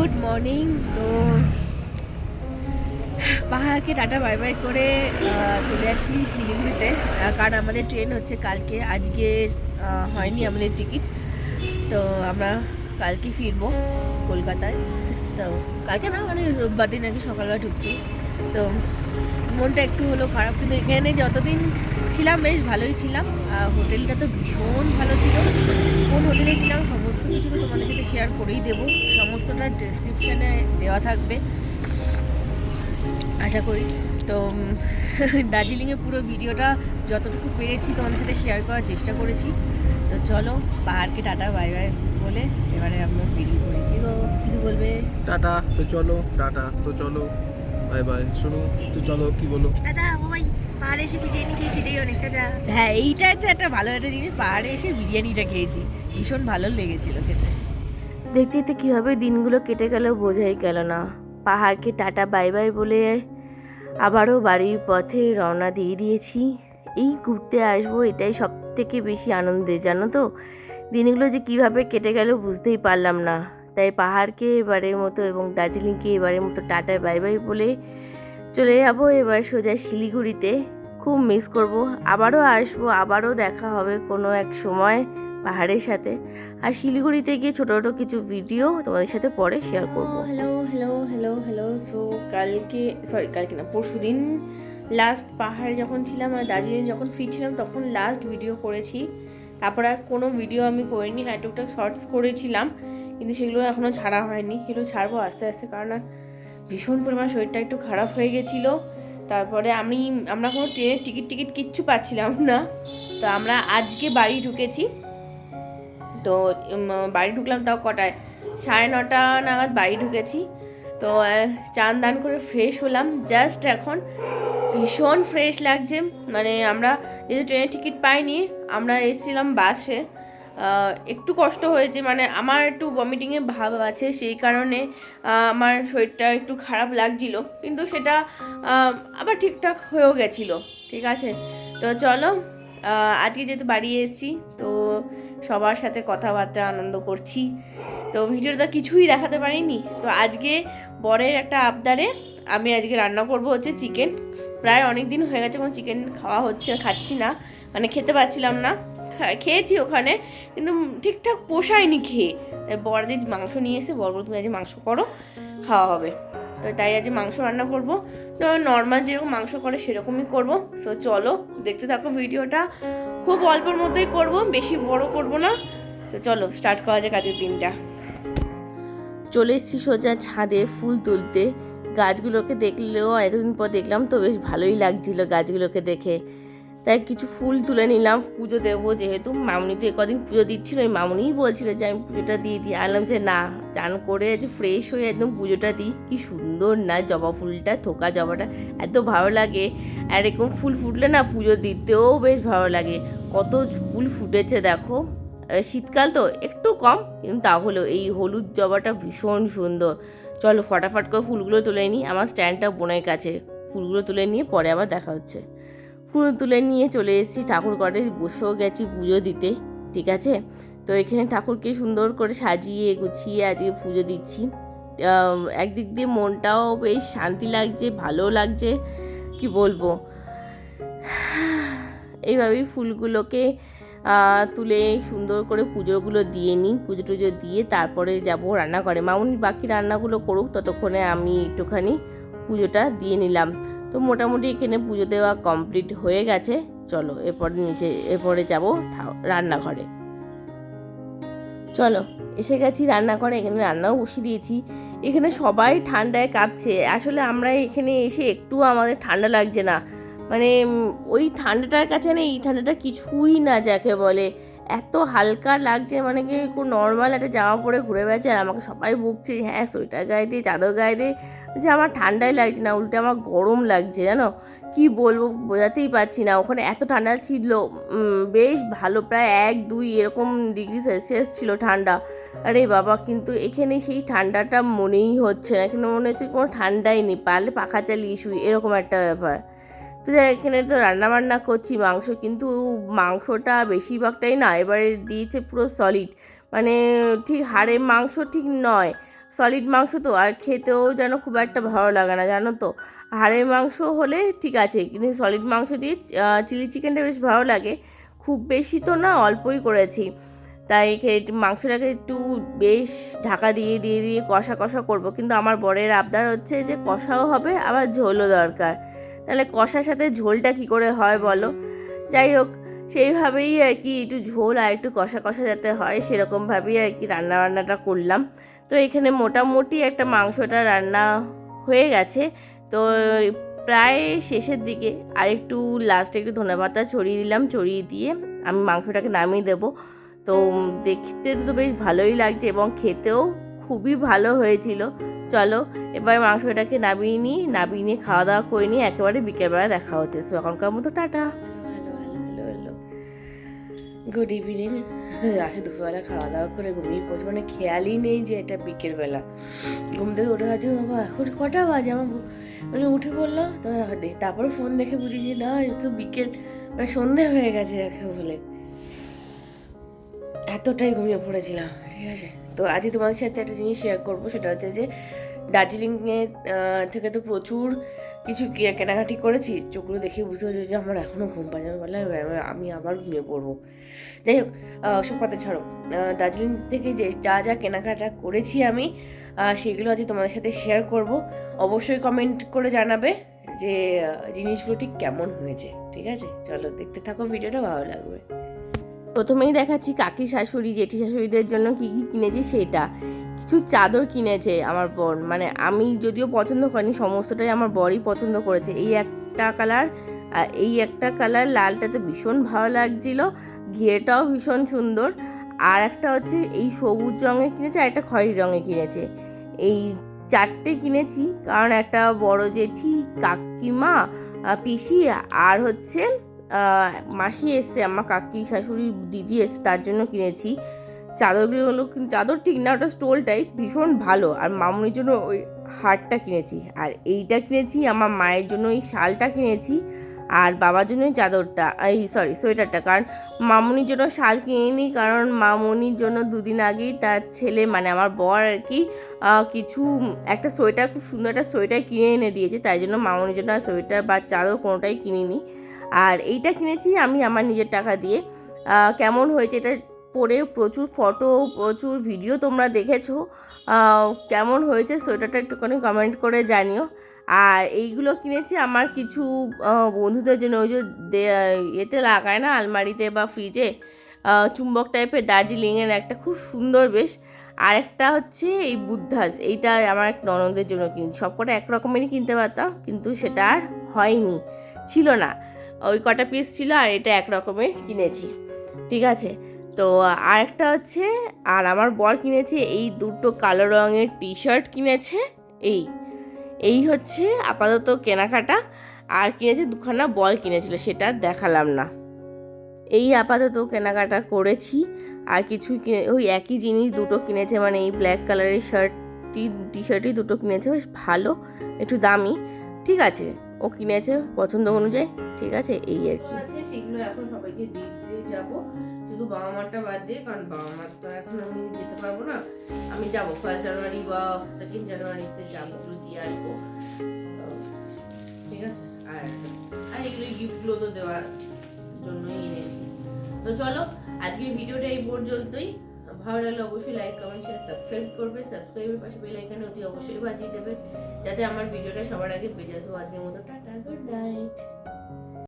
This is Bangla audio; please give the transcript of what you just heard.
Good morning. তো পাহাড়কে টাটা, বাই বাই করে চলে যাচ্ছি শিলিগুড়িতে। কারণ আমাদের ট্রেন হচ্ছে কালকে। আজকে হয়নি আমাদের টিকিট। তো আমরা কালকে ফিরবো কলকাতায়। তো কালকে না মানে রোববার দিন আগে সকালবেলা ঢুকছি। তো মনটা একটু হলো খারাপ, কিন্তু এখানে যতদিন ছিলাম বেশ ভালোই ছিলাম। হোটেলটা তো ভীষণ ভালো ছিল। কোন হোটেলে ছিলাম সমস্ত কিছু তো তোমাদের সাথে শেয়ার করেই দেবো। সমস্তটা ডেসক্রিপশানে দেওয়া থাকবে। আশা করি। তো দার্জিলিংয়ে পুরো ভিডিওটা যতটুকু পেরেছি তোমাদের সাথে শেয়ার করার চেষ্টা করেছি। তো চলো পাহাড়কে টাটা বাই বাই বলে এবারে আমরা বেরিয়ে পড়ি। কিছু বলবে? টাটা, তো চলো, টাটা, তো চলো। বাই বাই শুনো তো চলো কি বলো? দাদা ও ভাই পাহাড়ে এসে বিরিয়ানি খেয়েছি এটাই অনেক দাদা হ্যাঁ এইটা হচ্ছে একটা ভালো একটা জিনিস পাহাড়ে এসে বিরিয়ানিটা খেয়েছি। ভীষণ ভালো লেগেছিল খেতে। দেখতে দেখতে কীভাবে দিনগুলো কেটে গেল বোঝাই গেল না। পাহাড়কে টাটা বাই বাই বলে আবারও বাড়ির পথে রওনা দিয়ে দিয়েছি। এই ঘুরতে আসব এটাই সব থেকে বেশি আনন্দের জানো তো? দিনগুলো যে কীভাবে কেটে গেল বুঝতেই পারলাম না। তাই পাহাড়কে এবারের মতো এবং দার্জিলিংকে এবারের মতো টাটা, বাই বাই বলে চলে যাব। এবার সোজা শিলিগুড়িতে। খুব মিস করব। আবারও আসব, আবারও দেখা হবে কোনো এক সময় পাহাড়ের সাথে। আর শিলিগুড়িতে গিয়ে ছোটো ছোটো কিছু ভিডিও তোমাদের সাথে পরে শেয়ার করব। Hello hello hello hello so কালকে সরি কালকে না, পরশু দিন লাস্ট পাহাড়ে যখন ছিলাম আর দার্জিলিং যখন ফিরছিলাম, তখন লাস্ট ভিডিও করেছি। তারপর আর কোনো ভিডিও আমি করিনি হ্যাঁ টুকটাক শর্টস করেছিলাম। কিন্তু সেগুলো এখনও ছাড়া হয়নি। সেগুলো ছাড়বো আস্তে আস্তে কারণ ভীষণ পরিমাণ শরীরটা একটু খারাপ হয়ে গেছিল। তারপরে আমি, আমরা কোনো ট্রেনের টিকিট টিকিট কিচ্ছু পাচ্ছিলাম না। তো আমরা আজকে বাড়ি ঢুকেছি। তো বাড়ি ঢুকলাম তাও কটায়? সাড়ে নটা নাগাদ বাড়ি ঢুকেছি। তো চান দান করে ফ্রেশ হলাম। জাস্ট এখন ভীষণ ফ্রেশ লাগছে। মানে আমরা যেহেতু ট্রেনের টিকিট পাইনি, আমরা এসেছিলাম বাসে। একটু কষ্ট হয়েছে মানে আমার একটু ভমিটিংয়ের ভাব আছে, সেই কারণে আমার শরীরটা একটু খারাপ লাগছিল, কিন্তু সেটা আবার ঠিকঠাক হয়েও গেছিল, ঠিক আছে? তো চলো আজকে যেহেতু বাড়ি এসেছি, তো সবার সাথে কথাবার্তা আনন্দ করছি। তো ভিডিওটা কিছুই দেখাতে পারিনি, তো আজকে বরের একটা আবদারে আমি আজকে রান্না করব হচ্ছে চিকেন। প্রায় অনেক দিন হয়ে গেছে, কোনো চিকেন খাওয়া হচ্ছে, খাচ্ছি না মানে খেতে পাচ্ছিলাম না। খেয়েছি ওখানে, কিন্তু ঠিকঠাক পোষায়নি খেয়ে। তাই বর যে মাংস নিয়ে এসে বর তুমি আজ মাংস করো, খাওয়া হবে। তো তাই আজ মাংস রান্না করব। তো নর্মাল যেরকম মাংস করে, সেরকমই করব। সো চলো, দেখতে থাকো ভিডিওটা। খুব অল্পের মধ্যেই করব, বেশি বড় করব না। তো চলো স্টার্ট করা যাক কাজের দিনটা। চলে এসেছি সোজা ছাদে ফুল তুলতে। গাছগুলোকে দেখলেও, এতদিন পর দেখলাম তো বেশ ভালোই লাগছিল গাছগুলোকে দেখে। তাই কিছু ফুল তুলে নিলাম, পুজো দেবো যেহেতু মামনি তো কদিন পুজো দিচ্ছিল, ওই মামনিই বলছিল যে আমি পুজোটা দিয়ে দিই। আনলাম যে না, চান করে যে ফ্রেশ হয়ে একদম পুজোটা দিই, কি সুন্দর না জবা ফুলটা, থোকা জবাটা, এত ভালো লাগে। আর এরকম ফুল ফুটলে না পুজো দিতেও বেশ ভালো লাগে। কত ফুল ফুটেছে দেখো। শীতকাল তো একটু কম, কিন্তু তাহলেও এই হলুদ জবাটা ভীষণ সুন্দর। চলো, ফটাফট করে ফুলগুলো তুলে নিই, আমার স্ট্যান্ডটা বোনের কাছে। ফুলগুলো তুলে নিয়ে পরে আবার দেখা হচ্ছে। ফুল তুলে নিয়ে চলে এসেছি। ঠাকুর ঘরে বসেও গেছি পুজো দিতে, ঠিক আছে? তো এখানে ঠাকুরকে সুন্দর করে সাজিয়ে গুছিয়ে আজকে পুজো দিচ্ছি। একদিক দিয়ে মনটাও বেশ শান্তি লাগছে, ভালো লাগছে, কি বলব? এইভাবেই ফুলগুলোকে তুলে সুন্দর করে পুজোগুলো দিয়ে নিই, পুজো টুজো দিয়ে তারপরে যাব রান্না করে মামুনি বাকি রান্নাগুলো করুক, ততক্ষণে আমি একটুখানি পুজোটা দিয়ে নিলাম। তো মোটামুটি এখানে পুজো দেওয়া কমপ্লিট হয়ে গেছে। চলো, এরপরে নিচে, এরপরে যাব রান্নাঘরে। চলো, এসে গেছি রান্না রান্নাঘরে, এখানে রান্নাও বসিয়ে দিয়েছি। এখানে সবাই ঠান্ডায় কাঁপছে। আসলে আমরা এখানে এসে একটু আমাদের ঠান্ডা লাগছে না। মানে ওই ঠান্ডাটার কাছে না, এই ঠান্ডাটা কিছুই না যাকে বলে। এত হালকা লাগছে মানে কি খুব নর্মাল একটা জামা পরে ঘুরে বেড়াচ্ছে। আর আমাকে সবাই বকছে হ্যাঁ সোয়েটার গায়ে দে, চাদর গায়ে দে। যে আমার ঠান্ডাই লাগছে না, উল্টে আমার গরম লাগছে, জানো? কি বলব বোঝাতেই পারছি না। ওখানে এত ঠান্ডা ছিল বেশ ভালো, প্রায় এক দুই এরকম ডিগ্রি সেলসিয়াস ছিল ঠান্ডা। আরে বাবা, কিন্তু এখানে সেই ঠান্ডাটা মনেই হচ্ছে না। এখানে মনে হচ্ছে কোনো ঠান্ডাই নেই, পারলে পাখা চালিয়ে শুই, এরকম একটা ব্যাপার। তো এখানে তো রান্না বান্না করছি, মাংস, কিন্তু মাংসটা বেশিরভাগটাই না, এবারে দিয়েছে পুরো সলিড মানে ঠিক হাড়ের মাংস ঠিক নয় সলিড মাংস তো, আর খেতেও যেন খুব একটা ভালো লাগে না, জানো তো? হাড়ের মাংস হলে ঠিক আছে, কিন্তু সলিড মাংস দিয়ে চিলি চিকেনটা বেশ ভালো লাগে। খুব বেশি তো না, অল্পই করেছি। তাই মাংসটাকে একটু বেশ ঢাকা দিয়ে দিয়ে দিয়ে কষা কষা করব। কিন্তু আমার বরের আবদার হচ্ছে যে কষাও হবে, আবার ঝোলও দরকার। তাহলে কষার সাথে ঝোলটা কি করে হয় বলো? যাই হোক, সেইভাবেই আর কি একটু ঝোল আর একটু কষা কষা যাতে হয়, সেরকমভাবেই আর কি রান্না বান্নাটা করলাম। তো এখানে মোটামুটি একটা মাংসটা রান্না হয়ে গেছে। তো প্রায় শেষের দিকে আর একটু লাস্টে একটু ধনেপাতা ছড়িয়ে দিলাম, ছড়িয়ে দিয়ে আমি মাংসটাকে নামিয়ে দেবো। তো দেখতে তো বেশ ভালোই লাগছে এবং খেতেও খুবই ভালো হয়েছিল। চলো এবার মাংসটাকে নামিয়ে নিই, নামিয়ে নিয়ে খাওয়া দাওয়া করে নিয়ে একেবারে বিকেলবেলা দেখা হচ্ছে। সো এখনকার মতো টাটা। গুড ইভিনিং আগে দুপুরবেলা খাওয়া দাওয়া করে ঘুমিয়ে পড়ছি। মানে খেয়ালই নেই যে এটা বিকেলবেলা। ঘুম থেকে উঠে গেছে বাবা, এখন কটা বাজে? আমার মানে উঠে পড়লাম। তো তারপরে ফোন দেখে বুঝি যে না তো বিকেল। মানে সন্ধে হয়ে গেছে একে বলে। এতটাই ঘুমিয়ে পড়েছিলাম, ঠিক আছে? তো আজকে তোমাদের সাথে একটা জিনিস শেয়ার করব। সেটা হচ্ছে যে দার্জিলিংয়ে থেকে তো প্রচুর কিছু কেনাকাটি করেছি। চোখগুলো দেখে বুঝতে পারছি যে আমার এখনও ঘুম পাচ্ছে আমি বললাম আমি আবার ঘুমিয়ে পড়ব। যাই হোক সব কথা ছাড়ো। দার্জিলিং থেকে যে যা যা কেনাকাটা করেছি আমি সেগুলো আজকে তোমাদের সাথে শেয়ার করব। অবশ্যই কমেন্ট করে জানাবে যে জিনিসগুলো ঠিক কেমন হয়েছে। ঠিক আছে? চলো, দেখতে থাকো, ভিডিওটা ভালো লাগবে। প্রথমেই দেখাচ্ছি কাকি শাশুড়ি, জেঠি শাশুড়িদের জন্য কি কি কিনেছি সেটা। কিছু চাদর কিনেছে আমার বোন। মানে আমি যদিও পছন্দ করিনি, সমস্তটাই আমার বরই পছন্দ করেছে। এই একটা কালার আর এই একটা কালার লালটাতে ভীষণ ভালো লাগছিল, ঘিয়েটাও ভীষণ সুন্দর। আর একটা হচ্ছে এই সবুজ রঙে কিনেছে, আর একটা খয়েরি রঙে কিনেছে। এই চারটে কিনেছি, কারণ একটা বড় জেঠি কাকিমা পিসি, আর হচ্ছে মাসি এসছে, আমার কাকি শাশুড়ি দিদি এসছে, তার জন্য কিনেছি। চাদরগুলো চাদর ঠিক না, ওটা স্টোল টাইপ ভীষণ ভালো। আর মামুনির জন্য ওই হারটা কিনেছি। আর এইটা কিনেছি, আমার মায়ের জন্য ওই শালটা কিনেছি, আর বাবার জন্য চাদরটা, এই সরি সোয়েটারটা। কারণ মামুনির জন্য শাল কিনিনি, কারণ মামুনির জন্য দুদিন আগেই তার ছেলে মানে আমার বর আর কি কিছু একটা সোয়েটার, খুব সুন্দর একটা সোয়েটার কিনে এনে দিয়েছে। তাই জন্য মামুনির জন্য সোয়েটার বা চাদর কোনোটাই কিনিনি। আর এইটা কিনেছি আমি আমার নিজের টাকা দিয়ে। কেমন হয়েছে এটা পরে প্রচুর ফটো, প্রচুর ভিডিও তোমরা দেখেছ। কেমন হয়েছে সোয়েটারটা একটুখানি কমেন্ট করে জানিও। আর এইগুলো কিনেছি আমার কিছু বন্ধুদের জন্য, ওই যে এতে লাগায় না আলমারিতে বা ফ্রিজে চুম্বক টাইপের দার্জিলিংয়ের একটা খুব সুন্দর বেশ। আর একটা হচ্ছে এই বুদ্ধাস এইটা আমার এক ননদের জন্য কিনেছি। সবকটা এক রকমেরই কিনতে পারতাম, কিন্তু সেটা আর হয়নি, ছিল না। ওই কটা পিস ছিল আর এটা এক রকমের কিনেছি। ঠিক আছে? তো আরেকটা হচ্ছে আর আমার বর কিনেছে এই দুটো কালো রঙের টি শার্ট কিনেছে, এই। এই হচ্ছে আপাতত কেনাকাটা, আর কিনেছে দুখানা বল কিনেছিল, সেটা দেখালাম না। এই আপাতত কেনাকাটা করেছি, আর কিছু ওই একই জিনিস দুটো কিনেছে মানে এই ব্ল্যাক কালারের শার্টটি টি শার্টই দুটো কিনেছে, বেশ ভালো, একটু দামি। ঠিক আছে, ও কিনেছে পছন্দ অনুযায়ী, ঠিক আছে, এই আর কি। সেগুলো এখন সবাইকে দিতে যাব। শুধু বাবা মারটা বাদ দিয়ে কারণ বাবা মার তো এখন আমি যেতে পারব না। আমি যাব ফার্স্ট জানুয়ারি বা সেকেন্ড জানুয়ারিতে যাব ওগুলো দিয়ে আসব। ঠিক আছে? আর এগুলো গিফটগুলো তো দেওয়ার জন্যই এনেছি। তো চলো, আজকের ভিডিওটা এই পর্যন্তই। ভালো লাগলে অবশ্যই লাইক কমেন্ট শেয়ার সাবস্ক্রাইব করবে। সাবস্ক্রাইবের পাশে বেল আইকনে অতি অবশ্যই বাজিয়ে দেবে। যাতে আমার ভিডিওটা সবার আগে পেয়ে যাসো আজকের মতো টাটা গুড নাইট